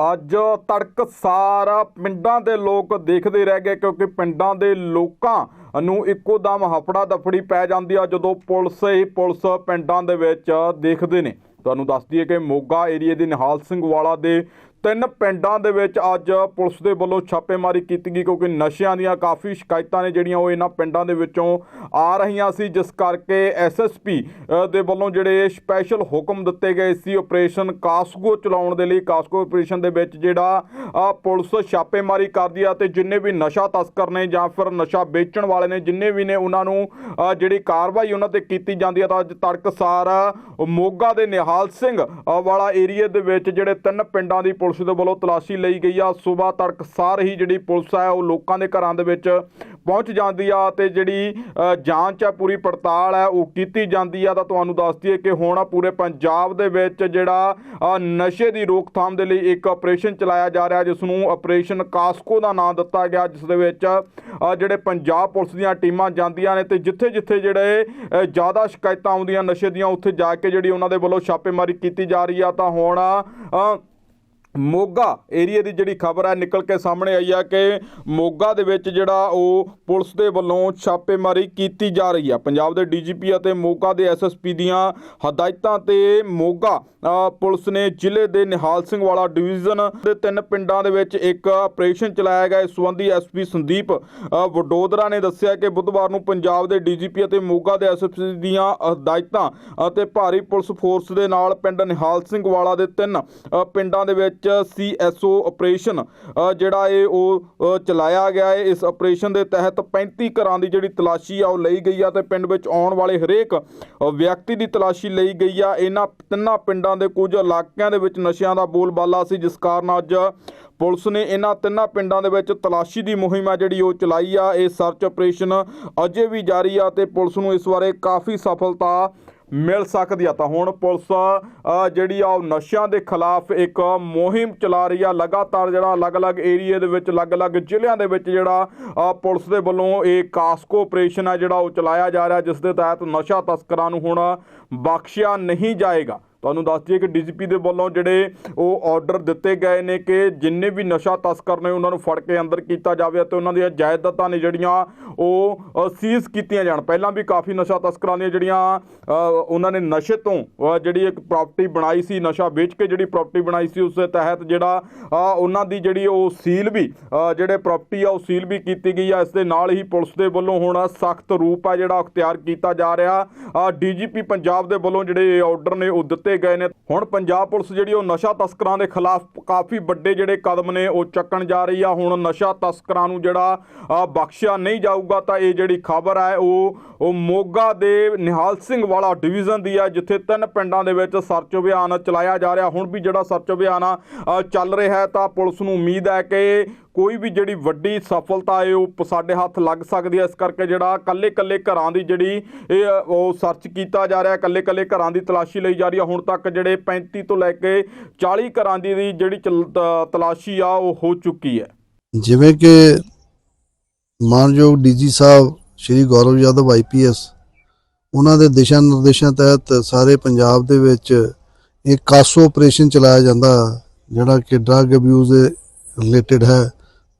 ਅੱਜ ਤੜਕਸਾਰ ਪਿੰਡਾਂ ਦੇ ਲੋਕ ਦੇਖਦੇ ਰਹਿ ਗਏ ਕਿਉਂਕਿ ਪਿੰਡਾਂ ਦੇ ਲੋਕਾਂ ਨੂੰ ਇੱਕੋ ਦਮ ਹਫੜਾ ਦਫੜੀ ਪੈ ਜਾਂਦੀ ਆ ਜਦੋਂ ਪੁਲਿਸ ਹੀ ਪੁਲਿਸ ਪਿੰਡਾਂ ਦੇ ਵਿੱਚ ਦੇਖਦੇ ਨੇ। ਤੁਹਾਨੂੰ ਦੱਸ ਦਈਏ ਕਿ ਮੋਗਾ ਏਰੀਏ ਦੇ ਨਿਹਾਲ ਸਿੰਘ ਵਾਲਾ ਦੇ ਤਿੰਨ ਪਿੰਡਾਂ ਦੇ ਵਿੱਚ ਅੱਜ ਪੁਲਿਸ ਦੇ ਵੱਲੋਂ ਛਾਪੇਮਾਰੀ ਕੀਤੀ ਗਈ ਕਿਉਂਕਿ ਨਸ਼ਿਆਂ ਦੀਆਂ ਕਾਫੀ ਸ਼ਿਕਾਇਤਾਂ ਨੇ ਜਿਹੜੀਆਂ ਉਹ ਇਹਨਾਂ ਪਿੰਡਾਂ ਦੇ ਵਿੱਚੋਂ ਆ ਰਹੀਆਂ ਸੀ, ਜਿਸ ਕਰਕੇ ਐਸਐਸਪੀ ਦੇ ਵੱਲੋਂ ਜਿਹੜੇ ਸਪੈਸ਼ਲ ਹੁਕਮ ਦਿੱਤੇ ਗਏ ਸੀ ਆਪਰੇਸ਼ਨ ਕਾਸਗੋ ਚਲਾਉਣ ਦੇ ਲਈ ਕਾਸਗੋ ਆਪਰੇਸ਼ਨ ਦੇ ਵਿੱਚ ਜਿਹੜਾ ਪੁਲਿਸ ਛਾਪੇਮਾਰੀ ਕਰਦੀ ਆ ਤੇ ਜਿੰਨੇ ਵੀ ਨਸ਼ਾ ਤਸਕਰ ਨੇ ਜਾਂ ਫਿਰ ਨਸ਼ਾ ਵੇਚਣ ਵਾਲੇ ਨੇ, ਜਿੰਨੇ ਵੀ ਨੇ ਉਹਨਾਂ ਨੂੰ ਜਿਹੜੀ ਕਾਰਵਾਈ ਉਹਨਾਂ ਤੇ ਕੀਤੀ ਜਾਂਦੀ ਆ, ਤਾਂ ਅੱਜ ਤੜਕਸਾਰ ਮੋਗਾ ਦੇ ਨਿਹਾਲ ਸਿੰਘ ਵਾਲਾ ਏਰੀਆ ਦੇ ਵਿੱਚ ਜਿਹੜੇ ਤਿੰਨ ਪਿੰਡਾਂ ਦੀ ਪੁਲਿਸ ਦੇ ਵੱਲੋਂ ਤਲਾਸ਼ੀ ਲਈ ਗਈ ਆ। ਸਵੇਰ ਤੜਕਸਾਰ ਹੀ ਜਿਹੜੀ ਪੁਲਿਸ ਆ, ਉਹ ਲੋਕਾਂ ਦੇ ਘਰਾਂ ਦੇ ਵਿੱਚ ਪਹੁੰਚ ਜਾਂਦੀ ਆ ਤੇ ਜਿਹੜੀ ਜਾਂਚ ਆ, ਪੂਰੀ ਪੜਤਾਲ ਹੈ ਉਹ ਕੀਤੀ ਜਾਂਦੀ ਆ, ਤਾਂ ਤੁਹਾਨੂੰ ਦੱਸ ਦਈਏ ਕਿ ਹੁਣ ਪੂਰੇ ਪੰਜਾਬ ਦੇ ਵਿੱਚ ਜਿਹੜਾ ਨਸ਼ੇ ਦੀ ਰੋਕਥਾਮ ਦੇ ਲਈ ਇੱਕ ਆਪਰੇਸ਼ਨ ਚਲਾਇਆ ਜਾ ਰਿਹਾ, ਜਿਸ ਨੂੰ ਆਪਰੇਸ਼ਨ ਕਾਸਕੋ ਦਾ ਨਾਮ ਦਿੱਤਾ ਗਿਆ, ਜਿਸ ਦੇ ਵਿੱਚ ਜਿਹੜੇ ਪੰਜਾਬ ਪੁਲਿਸ ਦੀਆਂ ਟੀਮਾਂ ਜਾਂਦੀਆਂ ਨੇ ਤੇ ਜਿੱਥੇ ਜਿੱਥੇ ਜਿਹੜੇ ਜ਼ਿਆਦਾ ਸ਼ਿਕਾਇਤਾਂ ਆਉਂਦੀਆਂ ਨਸ਼ੇ ਦੀਆਂ, ਉੱਥੇ ਜਾ ਕੇ ਜਿਹੜੀ ਉਹਨਾਂ ਦੇ ਵੱਲੋਂ ਛਾਪੇਮਾਰੀ ਕੀਤੀ ਜਾ ਰਹੀ ਆ, ਤਾਂ ਹੁਣ ਮੋਗਾ ਏਰੀਆ ਦੀ ਜਿਹੜੀ ਖਬਰ ਹੈ ਨਿਕਲ ਕੇ ਸਾਹਮਣੇ ਆਈ ਆ ਕਿ ਮੋਗਾ ਦੇ ਵਿੱਚ ਜਿਹੜਾ ਉਹ ਪੁਲਿਸ ਦੇ ਵੱਲੋਂ ਛਾਪੇਮਾਰੀ ਕੀਤੀ ਜਾ ਰਹੀ ਆ। ਪੰਜਾਬ ਦੇ ਡੀਜੀਪੀ ਅਤੇ ਮੋਗਾ ਦੇ ਐਸਐਸਪੀ ਦੀਆਂ ਹਦਾਇਤਾਂ ਤੇ ਮੋਗਾ ਪੁਲਿਸ ਨੇ ਜ਼ਿਲ੍ਹੇ ਦੇ ਨਿਹਾਲ ਸਿੰਘ ਵਾਲਾ ਡਿਵੀਜ਼ਨ ਦੇ ਤਿੰਨ ਪਿੰਡਾਂ ਦੇ ਵਿੱਚ ਇੱਕ ਆਪਰੇਸ਼ਨ ਚਲਾਇਆ ਗਿਆ। ਇਸ ਸੰਬੰਧੀ ਐਸਪੀ ਸੰਦੀਪ ਵਡੋਦਰਾ ਨੇ ਦੱਸਿਆ ਕਿ ਬੁੱਧਵਾਰ ਨੂੰ ਪੰਜਾਬ ਦੇ ਡੀਜੀਪੀ ਅਤੇ ਮੋਗਾ ਦੇ ਐਸਐਸਪੀ ਦੀਆਂ ਹਦਾਇਤਾਂ ਅਤੇ ਭਾਰੀ ਪੁਲਿਸ ਫੋਰਸ ਦੇ ਨਾਲ ਪਿੰਡ ਨਿਹਾਲ ਸਿੰਘ ਵਾਲਾ ਦੇ ਤਿੰਨ ਪਿੰਡਾਂ ਦੇ ਵਿੱਚ ਸੀਐਸਓ ਆਪਰੇਸ਼ਨ ਅ, ਜਿਹੜਾ ਇਹ ਉਹ ਚਲਾਇਆ ਗਿਆ ਹੈ। ਇਸ ਆਪਰੇਸ਼ਨ ਦੇ ਤਹਿਤ 35 ਘਰਾਂ ਦੀ ਜਿਹੜੀ ਤਲਾਸ਼ੀ ਆ ਉਹ ਲਈ ਗਈ ਆ ਤੇ ਪਿੰਡ ਵਿੱਚ ਆਉਣ ਵਾਲੇ ਹਰੇਕ ਵਿਅਕਤੀ ਦੀ ਤਲਾਸ਼ੀ ਲਈ ਗਈ ਆ। ਇਹਨਾਂ ਤਿੰਨਾਂ ਪਿੰਡਾਂ ਦੇ ਕੁਝ ਇਲਾਕਿਆਂ ਦੇ ਵਿੱਚ ਨਸ਼ਿਆਂ ਦਾ ਬੋਲਬਾਲਾ ਸੀ ਜਿਸ ਕਾਰਨ ਅੱਜ ਪੁਲਿਸ ਨੇ ਇਹਨਾਂ ਤਿੰਨਾਂ ਪਿੰਡਾਂ ਦੇ ਵਿੱਚ ਤਲਾਸ਼ੀ ਦੀ ਮੁਹਿੰਮ ਆ ਜਿਹੜੀ ਉਹ ਚਲਾਈ ਆ। ਇਹ ਸਰਚ ਆਪਰੇਸ਼ਨ ਅਜੇ ਵੀ ਜਾਰੀ ਆ ਤੇ ਪੁਲਿਸ ਨੂੰ ਇਸ ਬਾਰੇ ਕਾਫੀ ਸਫਲਤਾ ਮਿਲ ਸਕਦੀ ਆ। ਤਾਂ ਹੁਣ ਪੁਲਿਸ ਜਿਹੜੀ ਆ ਉਹ ਨਸ਼ਿਆਂ ਦੇ ਖਿਲਾਫ ਇੱਕ ਮੁਹਿੰਮ ਚਲਾ ਰਹੀ ਆ। ਲਗਾਤਾਰ ਜਿਹੜਾ ਅਲੱਗ-ਅਲੱਗ ਏਰੀਏ ਦੇ ਵਿੱਚ, ਅਲੱਗ-ਅਲੱਗ ਜ਼ਿਲ੍ਹਿਆਂ ਦੇ ਵਿੱਚ ਜਿਹੜਾ ਪੁਲਿਸ ਦੇ ਵੱਲੋਂ ਇਹ ਕਾਸਕੋ ਆਪਰੇਸ਼ਨ ਆ ਜਿਹੜਾ ਉਹ ਚਲਾਇਆ ਜਾ ਰਿਹਾ, ਜਿਸ ਦੇ ਤਹਿਤ ਨਸ਼ਾ ਤਸਕਰਾਂ ਨੂੰ ਹੁਣ ਬਖਸ਼ਿਆ ਨਹੀਂ ਜਾਏਗਾ। ਤੁਹਾਨੂੰ ਦੱਸ ਦਈਏ ਕਿ ਡੀਜੀਪੀ ਦੇ ਵੱਲੋਂ ਜਿਹੜੇ ਉਹ ਆਰਡਰ ਦਿੱਤੇ ਗਏ ਨੇ ਕਿ ਜਿੰਨੇ ਵੀ ਨਸ਼ਾ ਤਸਕਰ ਨੇ ਉਹਨਾਂ ਨੂੰ ਫੜ ਕੇ ਅੰਦਰ ਕੀਤਾ ਜਾਵੇ ਅਤੇ ਉਹਨਾਂ ਦੀਆਂ ਜਾਇਦਾਦਾਂ ਨੇ ਜਿਹੜੀਆਂ ਉਹ ਸੀਜ਼ ਕੀਤੀਆਂ ਜਾਣ। ਪਹਿਲਾਂ ਵੀ ਕਾਫੀ ਨਸ਼ਾ ਤਸਕਰਾਂ ਦੀਆਂ ਜਿਹੜੀਆਂ ਉਹਨਾਂ ਨੇ ਨਸ਼ੇ ਤੋਂ ਜਿਹੜੀ ਇੱਕ ਪ੍ਰਾਪਰਟੀ ਬਣਾਈ ਸੀ, ਨਸ਼ਾ ਵੇਚ ਕੇ ਜਿਹੜੀ ਪ੍ਰਾਪਰਟੀ ਬਣਾਈ ਸੀ, ਉਸ ਦੇ ਤਹਿਤ ਜਿਹੜਾ ਉਹਨਾਂ ਦੀ ਜਿਹੜੀ ਉਹ ਸੀਲ ਵੀ ਜਿਹੜੇ ਪ੍ਰਾਪਰਟੀ ਆ, ਉਹ ਸੀਲ ਵੀ ਕੀਤੀ ਗਈ ਆ। ਇਸ ਦੇ ਨਾਲ ਹੀ ਪੁਲਿਸ ਦੇ ਵੱਲੋਂ ਹੁਣ ਸਖਤ ਰੂਪ ਆ ਜਿਹੜਾ ਅਖਤਿਆਰ ਕੀਤਾ ਜਾ ਰਿਹਾ। ਡੀਜੀਪੀ ਪੰਜਾਬ ਦੇ ਵੱਲੋਂ ਜਿਹੜੇ ਆਰਡਰ ਨੇ ਉਹ ਦਿੱਤੇ ਗਏ ਨੇ। ਹੁਣ ਪੰਜਾਬ ਪੁਲਿਸ ਜਿਹੜੀ ਉਹ ਨਸ਼ਾ ਤਸਕਰਾਂ ਦੇ ਖਿਲਾਫ ਕਾਫੀ ਵੱਡੇ ਜਿਹੜੇ ਕਦਮ ਨੇ, ਉਹ ਚੱਕਣ ਜਾ ਰਹੀ ਆ। ਹੁਣ ਨਸ਼ਾ ਤਸਕਰਾਂ ਨੂੰ ਜਿਹੜਾ ਬਖਸ਼ਿਆ ਨਹੀਂ ਜਾਊਗਾ ਤਾਂ ਇਹ ਜਿਹੜੀ ਖਬਰ ਹੈ ਉਹ ਉਹ ਮੋਗਾ ਦੇ ਨਿਹਾਲ ਸਿੰਘ ਵਾਲਾ ਡਿਵੀਜ਼ਨ ਦੀ ਆ, ਜਿੱਥੇ ਤਿੰਨ ਪਿੰਡਾਂ ਦੇ ਵਿੱਚ ਸਰਚ ਅਭਿਆਨ ਚਲਾਇਆ ਜਾ ਰਿਹਾ। ਹੁਣ ਵੀ ਜਿਹੜਾ ਸਰਚ ਅਭਿਆਨ ਆ ਚੱਲ ਰਿਹਾ ਤਾਂ ਪੁਲਿਸ ਨੂੰ ਉਮੀਦ ਹੈ ਕਿ ਕੋਈ ਵੀ ਜਿਹੜੀ ਵੱਡੀ ਸਫਲਤਾ ਹੈ, ਉਹ ਸਾਡੇ ਹੱਥ ਲੱਗ ਸਕਦੀ ਹੈ। ਇਸ ਕਰਕੇ ਜਿਹੜਾ ਕੱਲੇ ਕੱਲੇ ਘਰਾਂ ਦੀ ਜਿਹੜੀ ਇਹ, ਉਹ ਸਰਚ ਕੀਤਾ ਜਾ ਰਿਹਾ ਕੱਲੇ ਕੱਲੇ ਘਰਾਂ ਦੀ ਤਲਾਸ਼ੀ ਲਈ ਜਾ ਰਹੀ ਹੈ। ਹੁਣ ਤੱਕ ਜਿਹੜੇ 35 ਤੋਂ ਲੈ ਕੇ 40 ਘਰਾਂ ਦੀ ਜਿਹੜੀ ਚਲ- ਤ- ਤਲਾਸ਼ੀ ਆ, ਉਹ ਹੋ ਚੁੱਕੀ ਹੈ। ਜਿਵੇਂ ਕਿ ਮਾਨਯੋਗ ਡੀਜੀ ਸਾਹਿਬ, ਸ਼੍ਰੀ ਗੌਰਵ ਯਾਦਵ ਆਈਪੀਐਸ ਉਹਨਾਂ ਦੇ ਦਿਸ਼ਾ ਨਿਰਦੇਸ਼ਾਂ ਤਹਿਤ ਸਾਰੇ ਪੰਜਾਬ ਦੇ ਵਿੱਚ ਇੱਕ ਕਾਸੋ ਆਪਰੇਸ਼ਨ ਚਲਾਇਆ ਜਾਂਦਾ, ਜਿਹੜਾ ਕਿ ਡਰੱਗ ਅਬਿਊਜ਼ ਦੇ ਰਿਲੇਟਡ ਹੈ।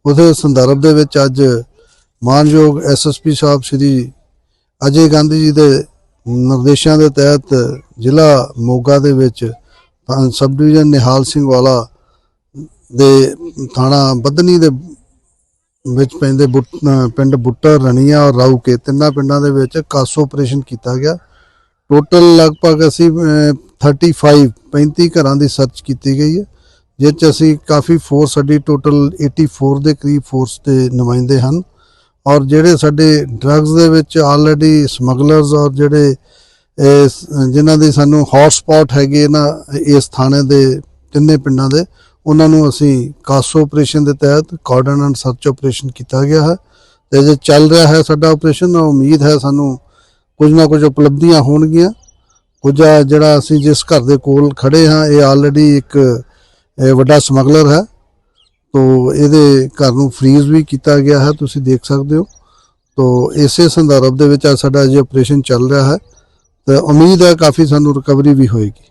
ਉਸ ਸੰਦਰਭ ਦੇ ਵਿੱਚ ਅੱਜ ਮਾਨਯੋਗ ਐਸਐਸਪੀ ਸਾਹਿਬ ਸ਼੍ਰੀ ਅਜੇ ਗਾਂਧੀ ਜੀ ਦੇ ਨਿਰਦੇਸ਼ਾਂ ਦੇ ਤਹਿਤ ਜ਼ਿਲ੍ਹਾ ਮੋਗਾ ਦੇ ਵਿੱਚ ਸਬ ਡਿਵੀਜ਼ਨ ਨਿਹਾਲ ਸਿੰਘ ਵਾਲਾ ਦੇ ਥਾਣਾ ਬੱਧਨੀ ਦੇ ਵਿੱਚ ਪੈਂਦੇ ਬੁੱਟ- ਪਿੰਡ ਬੁੱਟਰ ਰਣੀਆਂ ਔਰ ਰਾਊਕੇ ਤਿੰਨਾਂ ਪਿੰਡਾਂ ਦੇ ਵਿੱਚ ਕਾਸੋ ਆਪਰੇਸ਼ਨ ਕੀਤਾ ਗਿਆ। ਟੋਟਲ ਲਗਭਗ ਅਸੀਂ ਅਹ, 35 35 ਘਰਾਂ ਦੀ ਸਰਚ ਕੀਤੀ ਗਈ ਹੈ। ਜਿਸ 'ਚ ਅਸੀਂ ਕਾਫੀ ਫੋਰਸ ਸਾਡੀ ਟੋਟਲ 84 ਦੇ ਕਰੀਬ ਫੋਰਸ ਦੇ ਨੁਮਾਇੰਦੇ ਹਨ। ਔਰ ਜਿਹੜੇ ਸਾਡੇ ਡਰੱਗਸ ਦੇ ਵਿੱਚ ਆਲਰੇਡੀ ਸਮਗਲਰਸ ਔਰ ਜਿਹੜੇ ਇਸ ਜਿਨ੍ਹਾਂ ਦੇ ਸਾਨੂੰ ਹੌਟ ਸਪੌਟ ਹੈਗੇ ਨਾ, ਇਸ ਥਾਣੇ ਦੇ ਤਿੰਨੇ ਪਿੰਡਾਂ ਦੇ, ਉਹਨਾਂ ਨੂੰ ਅਸੀਂ ਕਾਸੋ ਆਪਰੇਸ਼ਨ ਦੇ ਤਹਿਤ ਕਾਰਡਨ ਐਂਡ ਸਰਚ ਆਪਰੇਸ਼ਨ ਕੀਤਾ ਗਿਆ ਹੈ। ਤੇ ਜੇ ਚੱਲ ਰਿਹਾ ਹੈ ਸਾਡਾ ਆਪਰੇਸ਼ਨ ਉਮੀਦ ਹੈ ਸਾਨੂੰ ਕੁਝ ਨਾ ਕੁਝ ਉਪਲਬਧੀਆਂ ਹੋਣਗੀਆਂ। ਕੁਝ ਜਿਹੜਾ ਅਸੀਂ ਜਿਸ ਘਰ ਦੇ ਕੋਲ ਖੜੇ ਹਾਂ, ਇਹ ਆਲਰੇਡੀ ਇੱਕ ਇਹ ਵੱਡਾ ਸਮਗਲਰ ਹੈ। ਤੋ ਇਹਦੇ ਘਰ ਨੂੰ ਫ੍ਰੀਜ਼ ਵੀ ਕੀਤਾ ਗਿਆ ਹੈ, ਤੁਸੀਂ ਦੇਖ ਸਕਦੇ ਹੋ। ਤੋ ਇਸੇ ਸੰਦਰਭ ਦੇ ਵਿੱਚ ਅੱਜ ਸਾਡਾ ਅਜੇ ਆਪਰੇਸ਼ਨ ਚੱਲ ਰਿਹਾ ਹੈ। ਤੇ ਉਮੀਦ ਹੈ ਕਾਫੀ ਸਾਨੂੰ ਰਿਕਵਰੀ ਵੀ ਹੋਏਗੀ।